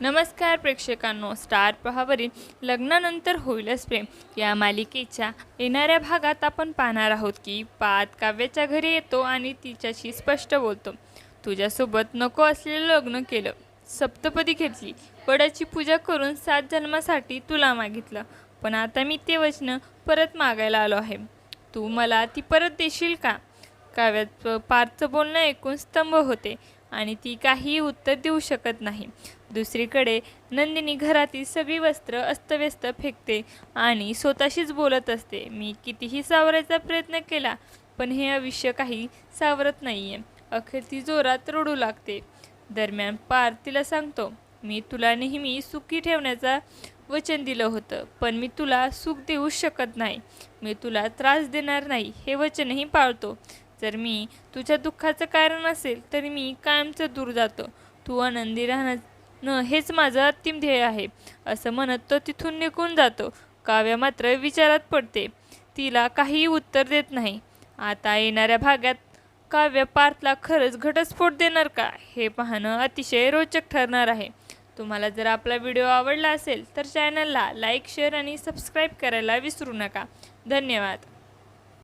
नमस्कार प्रेक्षकांनो स्टार पहावरील लग्नानंतर होईलच प्रेम. या मालिकेच्या येणाऱ्या भागात आपण पाहणार आहोत की पात काव्याच्या घरी येतो आणि तिच्याशी स्पष्ट बोलतो. तुझ्यासोबत नको असलेलं लग्न केलं. सप्तपदी घेतली. वडाची पूजा करून सात जन्मासाठी तुला मागितलं. पण आता मी ते वचनं परत मागायला आलो आहे. तू मला ती परत देशील का? काव्यात पार्थचं बोलणं ऐकून स्तंभ होते. आणि ती काहीही उत्तर देऊ शकत नाही. दुसरीकडे नंदिनी घरातील सगळी वस्त्र अस्तव्यस्त फेकते आणि स्वतःशीच बोलत असते मी कितीही सावरायचा प्रयत्न केला पण हे आयुष्य काही सावरत नाही आहे अखेर ती जोरात रडू लागते. दरम्यान पार तिला सांगतो मी तुला नेहमी सुखी ठेवण्याचा वचन दिलं होतं पण मी तुला सुख देऊ शकत नाही. मी तुला त्रास देणार नाही हे वचनही पाळतो. जर मी तुझ्या दुःखाचं कारण असेल तर मी कायमचं दूर जातो. तू आनंदी राहणं हेच माझं अंतिम ध्येय आहे. असं म्हणत तो तिथून निघून जातो. काव्य मात्र विचारात पडते. तिला काहीही उत्तर देत नाही. आता येणाऱ्या भागात काव्य पार्थला खरंच घटस्फोट देणार का हे पाहणं अतिशय रोचक ठरणार आहे. तुम्हाला जर आपला व्हिडिओ आवडला असेल तर चॅनलला लाईक शेअर आणि सबस्क्राईब करायला विसरू नका. धन्यवाद.